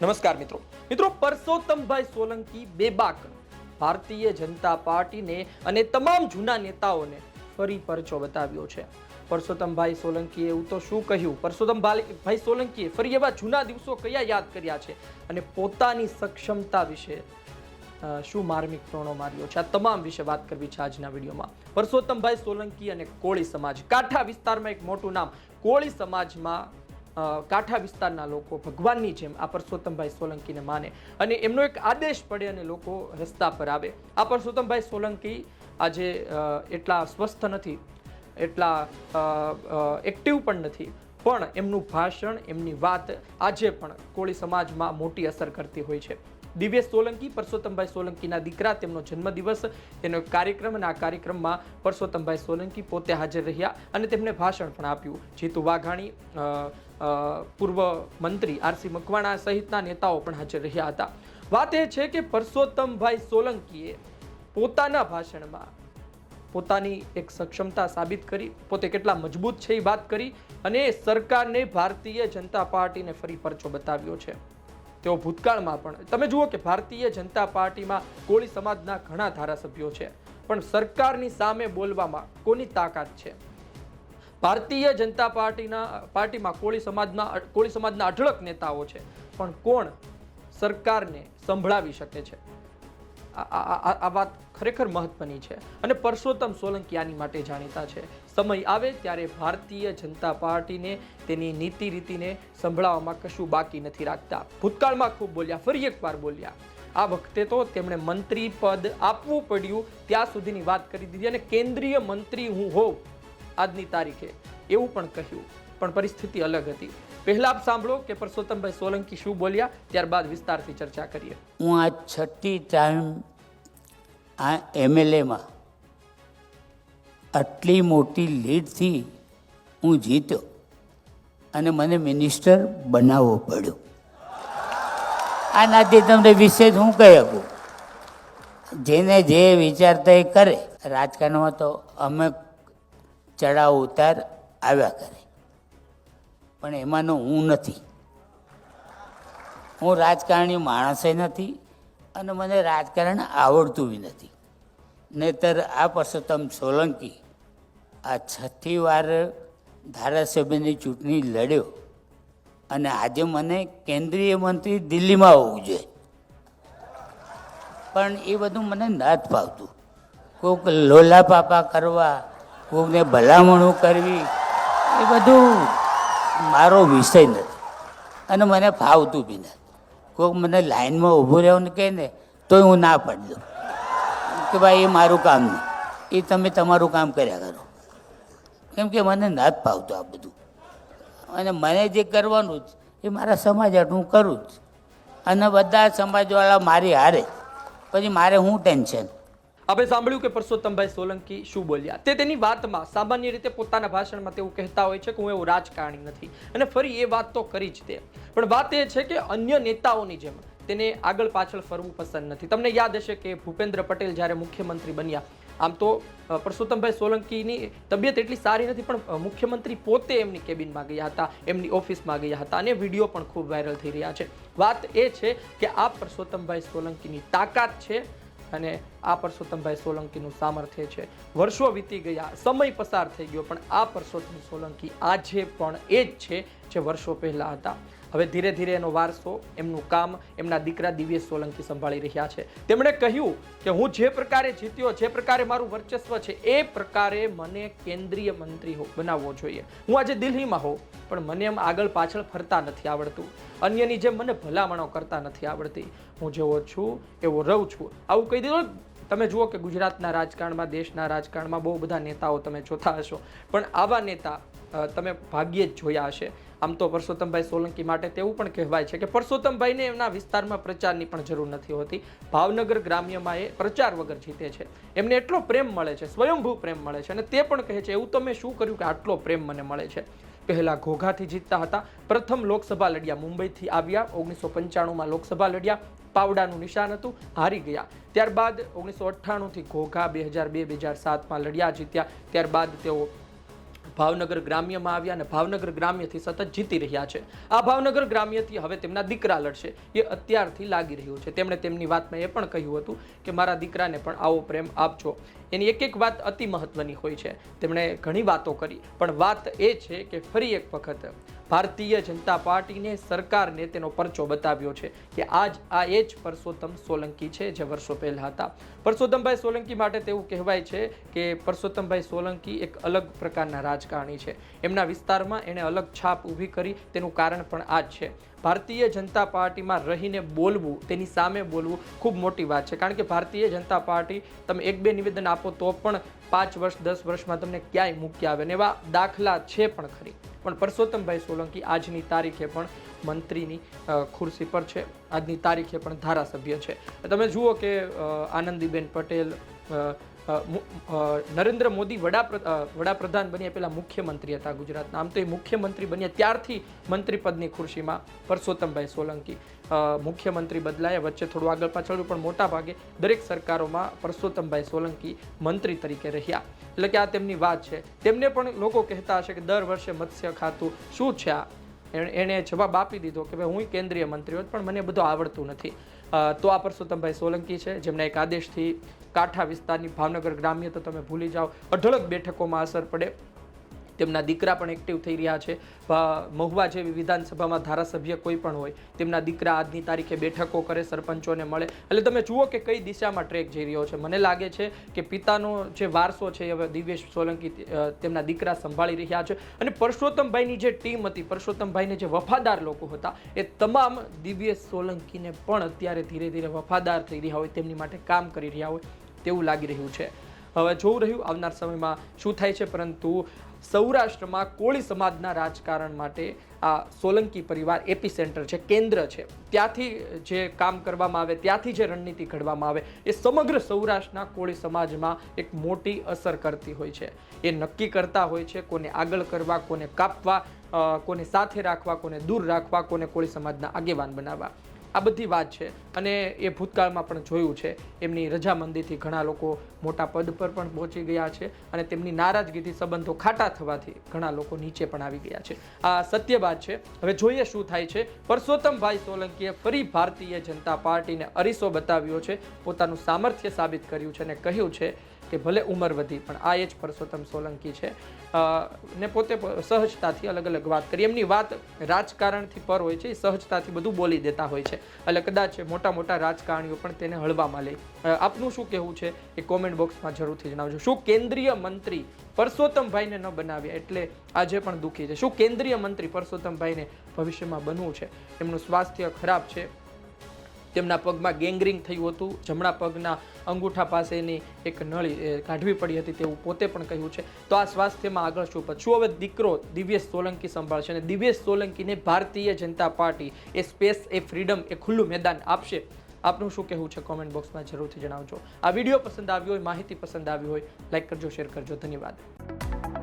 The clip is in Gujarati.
નમસ્કાર મિત્રો. મિત્રો, પરસોત્તમભાઈ સોલંકી બેબાક ભારતીય જનતા પાર્ટીને અને તમામ જૂના નેતાઓને ફરી પરચો બતાવ્યો છે. પરસોત્તમભાઈ સોલંકીએ એવું તો શું કહ્યું? પરસોત્તમભાઈ ભાઈ સોલંકીએ ફરી એવા જૂના દિવસો કયા યાદ કર્યા છે? અને પોતાની સક્ષમતા વિશે શું માર્મિક પ્રણો માર્યો છે? આ તમામ વિશે વાત કરવી છે આજના વિડીયોમાં. પરસોત્તમભાઈ સોલંકી અને કોળી સમાજ. કાંઠા વિસ્તારમાં એક મોટું નામ કોળી સમાજમાં કાંઠા વિસ્તારના લોકો ભગવાનની જેમ આ પરસોત્તમભાઈ સોલંકીને માને. અને એમનો એક આદેશ પડે અને લોકો રસ્તા પર આવે. આ પરસોત્તમભાઈ સોલંકી આજે એટલા સ્વસ્થ નથી, એટલા એક્ટિવ પણ નથી. પણ એમનું ભાષણ, એમની વાત આજે પણ કોળી સમાજમાં મોટી અસર કરતી હોય છે. દિવ્યેશ સોલંકી, પરસોત્તમભાઈ સોલંકીના દીકરા, તેમનો જન્મદિવસ તેનો કાર્યક્રમ અને આ કાર્યક્રમમાં પરસોત્તમભાઈ સોલંકી પોતે હાજર રહ્યા અને તેમણે ભાષણ પણ આપ્યું. જીતુ વાઘાણી પૂર્વ મંત્રી આરસી મકવાણા સહિતના નેતાઓ પણ હાજર રહ્યા હતા. વાત એ છે કે પરસોત્તમભાઈ સોલંકીએ પોતાના ભાષણમાં પોતાની એક સક્ષમતા સાબિત કરી, પોતે કેટલા મજબૂત છે એ વાત કરી અને સરકારને ભારતીય જનતા પાર્ટીને ફરી પરચો બતાવ્યો છે. તેઓ ભૂતકાળમાં પણ, તમે જુઓ કે ભારતીય જનતા પાર્ટીમાં કોળી સમાજના ઘણા ધારાસભ્યો છે, પણ સરકારની સામે બોલવામાં કોની તાકાત છે? ભારતીય જનતા પાર્ટીના, પાર્ટીમાં કોળી સમાજના કોળી સમાજના અઢળક નેતાઓ છે. પણ કોણ સરકારને સંભળાવી શકે છે? આ- વાત ખરેખર મહત્વની છે અને પરસોત્તમ સોલંકી આની માટે જાણીતા છે. સમય આવે ત્યારે ભારતીય જનતા પાર્ટીને તેની નીતિ રીતિને સંભળાવવામાં કશું બાકી નથી રાખતા. ભૂતકાળમાં ખૂબ બોલ્યા, ફરી એકવાર બોલ્યા. આ વખતે તો તેમણે મંત્રી પદ આપવું પડ્યું. ત્યાં સુધીની વાત કરી દીધી અને કેન્દ્રીય મંત્રી હું હોઉં આજની તારીખે. એવું પણ કહ્યું. પણ પરિસ્થિતિ અલગ હતી. પહેલા આપ સાંભળો કે પરસોત્તમભાઈ સોલંકી શું બોલ્યા, ત્યારબાદ વિસ્તારથી ચર્ચા કરીએ. હું આ છઠ્ઠી ટાઈમ આ એમએલએમાં આટલી મોટી લીડથી હું જીત્યો અને મને મિનિસ્ટર બનાવવો પડ્યો. આનાથી તમને વિશે હું કહી શકું? જેને જે વિચારતા એ કરે. રાજકારણમાં તો અમે ચડાવ ઉતાર આવ્યા કરે. પણ એમાંનો હું નથી. હું રાજકારણી માણસે નથી અને મને રાજકારણ આવડતું બી નથી. નહીતર આ પરસોત્તમ સોલંકી આ છઠ્ઠી વાર ધારાસભ્યની ચૂંટણી લડ્યો અને આજે મને કેન્દ્રીય મંત્રી દિલ્હીમાં હોવું જોઈએ. પણ એ બધું મને નથી ભાવતું કોઈક લોલા પાપા કરવા કોઈકને ભલામણું કરવી, એ બધું મારો વિષય નથી. અને મને ફાવતું બી નથી. કોઈક મને લાઈનમાં ઊભું રહેવાનું કહે ને, તોય હું ના પડી દઉં. કે ભાઈ, એ મારું કામ નહીં. એ તમે તમારું કામ કર્યા કરો. કેમ કે મને નથી ફાવતું આ બધું. અને મને જે કરવાનું જ, એ મારા સમાજ હાટુ હું કરું જ. અને બધા સમાજવાળા મારી હારે. પછી મારે હું ટેન્શન? આપણે સાંભળ્યું કે પરસોત્તમભાઈ સોલંકી શું બોલ્યા? તે તેની વાતમાં સામાન્ય રીતે પોતાના ભાષણમાં તેવું કહેતા હોય છે કે હું એવું રાજકારણી નથી. અને ફરી એ વાત તો કરી જ તે પણ વાત એ છે કે અન્ય નેતાઓની જેમ તેને આગળ પાછળ ફરવું પસંદ નથી. તમને યાદ હશે કે ભૂપેન્દ્ર પટેલ જ્યારે મુખ્યમંત્રી બન્યા, આમ તો પરસોત્તમભાઈ સોલંકીની તબિયત એટલી સારી નથી, પણ મુખ્યમંત્રી પોતે એમની કેબિનમાં ગયા હતા, એમની ઓફિસમાં ગયા હતા અને વીડિયો પણ ખૂબ વાયરલ થઈ રહ્યા છે. વાત એ છે કે આ પરસોત્તમભાઈ સોલંકીની તાકાત છે અને આ પરસોત્તમભાઈ સોલંકીનું સામર્થ્ય છે. વર્ષો વીતી ગયા, સમય પસાર થઈ ગયો, પણ આ પરસોત્તમ સોલંકી આજે પણ એ જ છે જે વર્ષો પહેલાં હતા. હવે ધીરે ધીરે એનો વારસો, એમનું કામ, એમના દીકરા દિવ્યેશ સોલંકી સંભાળી રહ્યા છે. તેમણે કહ્યું કે હું જે પ્રકારે જીત્યો, જે પ્રકારે મારું વર્ચસ્વ છે, એ પ્રકારે મને કેન્દ્રીય મંત્રી બનાવવો જોઈએ. હું આજે દિલ્હીમાં હોઉં, પણ મને એમ આગળ પાછળ ફરતા નથી આવડતું. અન્યની જેમ મને ભલામણો કરતા નથી આવડતી. હું જેવો છું, એવો રહું છું. આવું કહી દીધું તમે જુઓ કે ગુજરાતના રાજકારણમાં, દેશના રાજકારણમાં બહુ બધા નેતાઓ તમે જોતા હશો. પણ આવા નેતા તમે ભાગ્યે જ જોયા હશે. આમ તો પરસોત્તમભાઈ સોલંકી માટે તેવું પણ કહેવાય છે કે પરસોત્તમભાઈને એમના વિસ્તારમાં પ્રચારની પણ જરૂર નથી હોતી. ભાવનગર ગ્રામ્યમાં એ પ્રચાર વગર જીતે છે. એમને એટલો પ્રેમ મળે છે, સ્વયંભૂ પ્રેમ મળે છે અને તે પણ કહે છે, એવું તો મેં શું કર્યું કે આટલો પ્રેમ મને મળે છે? પહેલાં ઘોઘાથી જીતતા હતા. પ્રથમ લોકસભા લડ્યા મુંબઈથી આવ્યા. ઓગણીસો પંચાણુંમાં લોકસભા લડ્યા. પાવડાનું નિશાન હતું, હારી ગયા. ત્યારબાદ ઓગણીસો અઠ્ઠાણુંથી ઘોઘા બે હજાર બે બે હજાર સાતમાં લડ્યા, જીત્યા. ત્યારબાદ તેઓ ભાવનગર ગ્રામ્યમાં આવ્યા અને ભાવનગર ગ્રામ્યથી સતત જીતી રહ્યા છે. આ ભાવનગર ગ્રામ્યથી હવે તેમના દીકરા લડશે, એ અત્યારથી લાગી રહ્યું છે. તેમણે તેમની વાતમાં એ પણ કહ્યું હતું કે, મારા દીકરાને પણ આવો પ્રેમ આપજો. એની એક એક વાત અતિ મહત્વની હોય છે. તેમણે ઘણી વાતો કરી, પણ વાત એ છે કે ફરી એક વખત ભારતીય જનતા પાર્ટીને સરકારને તેનો પરચો બતાવ્યો છે કે આજ આ એ જ પરસોત્તમ સોલંકી છે જે વર્ષો પહેલા હતા. પરસોત્તમભાઈ સોલંકી માટે તેવું કહેવાય છે કે પરસોત્તમભાઈ સોલંકી એક અલગ પ્રકારના રાજકારણી છે. એમના વિસ્તારમાં એણે અલગ છાપ ઊભી કરી, તેનું કારણ પણ આ જ છે. ભારતીય જનતા પાર્ટીમાં રહીને બોલવું, તેની સામે બોલવું ખૂબ મોટી વાત છે. કારણ કે ભારતીય જનતા પાર્ટી તમે એક બે નિવેદન આપો તો પણ પાંચ વર્ષ, દસ વર્ષમાં તમને ક્યાંય મૂકી આવે ને એવા દાખલા છે પણ ખરી. પણ પરસોત્તમભાઈ સોલંકી આજની તારીખે પણ મંત્રીની ખુરશી પર છે. આજની તારીખે પણ ધારાસભ્ય છે. તમે જુઓ કે આનંદીબેન પટેલ નરેન્દ્ર મોદી વડાપ્ર વડાપ્રધાન બન્યા પહેલા મુખ્યમંત્રી હતા ગુજરાતના. આમ તો એ મુખ્યમંત્રી બન્યા ત્યારથી મંત્રી પદની ખુરશીમાં પરસોત્તમભાઈ સોલંકી. મુખ્યમંત્રી બદલાયા વચ્ચે થોડું આગળ પાછળ પણ મોટા ભાગે દરેક સરકારોમાં પરસોત્તમભાઈ સોલંકી મંત્રી તરીકે રહ્યા. એટલે કે આ તેમની વાત છે. તેમને પણ લોકો કહેતા હશે કે દર વર્ષે મત્સ્ય ખાતું શું છે આ? એણે જવાબ આપી દીધો કે ભાઈ, હું કેન્દ્રીય મંત્રી હોત, પણ મને બધું આવડતું નથી. તો આ પરસોત્તમભાઈ સોલંકી છે જેમના એક આદેશથી કાંઠા વિસ્તારની ભાવનગર ગ્રામ્ય, તો તમે ભૂલી જાઓ, અઢળક બેઠકોમાં અસર પડે. તેમના દીકરા પણ એક્ટિવ થઈ રહ્યા છે. મહુવા જેવી વિધાનસભામાં ધારાસભ્ય કોઈ પણ હોય, તેમના દીકરા આજની તારીખે બેઠકો કરે, સરપંચોને મળે. એટલે તમે જુઓ કે કઈ દિશામાં ટ્રેક જઈ રહ્યો છે. મને લાગે છે કે પિતાનો જે વારસો છે હવે દિવ્યેશ સોલંકી તેમના દીકરા સંભાળી રહ્યા છે. અને પરસોત્તમભાઈની જે ટીમ હતી, પરસોત્તમભાઈને જે વફાદાર લોકો હતા, એ તમામ દિવ્યેશ સોલંકીને પણ અત્યારે ધીરે ધીરે વફાદાર થઈ રહ્યા હોય, તેમની માટે કામ કરી રહ્યા હોય, તેવું લાગી રહ્યું છે. હવે જોવું રહ્યું આવનાર સમયમાં શું થાય છે, પરંતુ સૌરાષ્ટ્રમાં કોળી સમાજના રાજકારણ માટે આ સોલંકી પરિવાર એપી સેન્ટર છે, કેન્દ્ર છે. ત્યાંથી જે કામ કરવામાં આવે, ત્યાંથી જે રણનીતિ ઘડવામાં આવે, એ સમગ્ર સૌરાષ્ટ્રના કોળી સમાજમાં એક મોટી અસર કરતી હોય છે. એ નક્કી કરતા હોય છે કોને આગળ કરવા, કોને કાપવા કોને સાથે રાખવા, કોને દૂર રાખવા, કોને કોળી સમાજના આગેવાન બનાવવા. આ બધી વાત છે. અને એ ભૂતકાળમાં પણ જોયું છે. એમની રજામંદીથી ઘણા લોકો મોટા પદ પર પણ પહોંચી ગયા છે અને તેમની નારાજગીથી સંબંધો ખાટા થવાથી ઘણા લોકો નીચે પણ આવી ગયા છે. આ સત્ય વાત છે. હવે જોઈએ શું થાય છે. પરસોત્તમભાઈ સોલંકીએ ફરી ભારતીય જનતા પાર્ટીને અરીસો બતાવ્યો છે. પોતાનું સામર્થ્ય સાબિત કર્યું છે અને કહ્યું છે કે ભલે ઉંમર વધી પણ આ એ જ પરસોત્તમ સોલંકી છે. ને પોતે સહજતાથી અલગ અલગ વાત કરી. એમની વાત રાજકારણથી પર હોય છે, એ સહજતાથી બધું બોલી દેતા હોય છે. એટલે કદાચ મોટા મોટા રાજકારણીઓ પણ તેને હળવામાં લે આપનું શું કહેવું છે એ કોમેન્ટ બોક્સમાં જરૂરથી જણાવજો. શું કેન્દ્રીય મંત્રી પરસોત્તમભાઈને ન બનાવ્યા એટલે આજે પણ દુઃખી છે. શું કેન્દ્રીય મંત્રી પરસોત્તમભાઈને ભવિષ્યમાં બનવું છે? એમનું સ્વાસ્થ્ય ખરાબ છે. તેમના પગમાં ગેંગરિંગ થયું હતું. જમણા પગના અંગૂઠા પાસેની એક નળી કાઢવી પડી હતી તેવું પોતે પણ કહ્યું છે. તો આ સ્વાસ્થ્યમાં આગળ શું પછી હવે દીકરો દિવ્યેશ સોલંકી સંભાળશે અને દિવ્યેશ સોલંકીને ભારતીય જનતા પાર્ટી, એ સ્પેસ, એ ફ્રીડમ, એ ખુલ્લું મેદાન આપશે? આપનું શું કહેવું છે? કોમેન્ટ બોક્સમાં જરૂરથી જણાવજો. આ વીડિયો પસંદ આવ્યો હોય, માહિતી પસંદ આવી હોય, લાઈક કરજો, શેર કરજો. ધન્યવાદ.